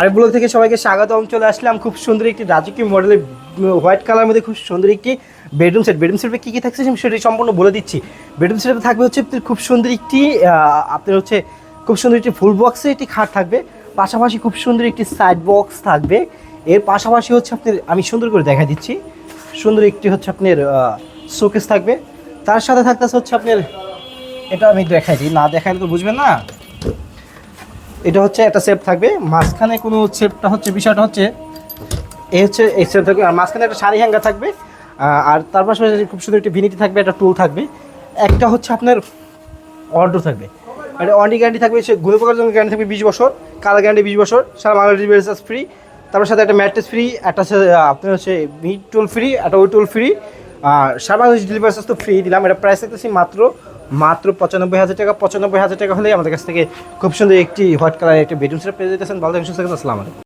আরেক ব্লগ থেকে সবাইকে স্বাগতম চলে আসলাম খুব সুন্দর একটি রাজকীয় মডেলের হোয়াইট কালার মধ্যে খুব সুন্দর একটি বেডরুম সেট বেডরুম সেটে কী কী থাকছে সেটি সম্পূর্ণ বলে দিচ্ছি। বেডরুম সেটে থাকবে হচ্ছে খুব সুন্দর একটি আপনার হচ্ছে খুব সুন্দর একটি ফুল বক্সে একটি খাট থাকবে। পাশাপাশি খুব সুন্দর একটি সাইড বক্স থাকবে। এর পাশাপাশি হচ্ছে আপনার, আমি সুন্দর করে দেখা দিচ্ছি। সুন্দর একটি হচ্ছে আপনার শোকেস থাকবে। তার সাথে থাকতেছে হচ্ছে আপনার, এটা আমি দেখাই দিই। না দেখাইলে তো বুঝবেন না। এটা হচ্ছে একটা সেপ থাকবে। মাঝখানে কোনো সেপটা হচ্ছে, বিষয়টা হচ্ছে এই হচ্ছে এই সেপ থাকবে। আর মাঝখানে একটা শাড়ি হ্যাঙ্গার থাকবে। আর তার পাশাপাশি খুব সুন্দর একটি ভিনিটি থাকবে, একটা টুল থাকবে। একটা হচ্ছে আপনার অর্ডার থাকবে। একটা ওয়ারেন্টি গ্যারান্টি থাকবে, সে পোকার জন্য গ্যারান্টি থাকবে বিশ বছর কালার গ্যারান্টি বিশ বছর, সারা বাংলা ডেলিভারি চার্জ ফ্রি তারপর সাথে একটা ম্যাট্রেস ফ্রি একটা আপনার হচ্ছে মিট টুল ফ্রি একটা ওই টুল ফ্রি আর সারা বাংলাদেশ ডেলিভারি চার্জ তো ফ্রি দিলাম, এটা প্রাইস থাকতেছি মাত্র মাত্র পঁচানব্বই হাজার টাকা, পঁচানব্বই হাজার টাকা হলে আমাদের কাছ থেকে খুব সুন্দর একটি হোয়াইট কালারের একটি বেডরুম সেট পেয়ে যেতেছেন। ভালো থাকবেন, সুস্থ থাকবেন, আসসালামু আলাইকুম।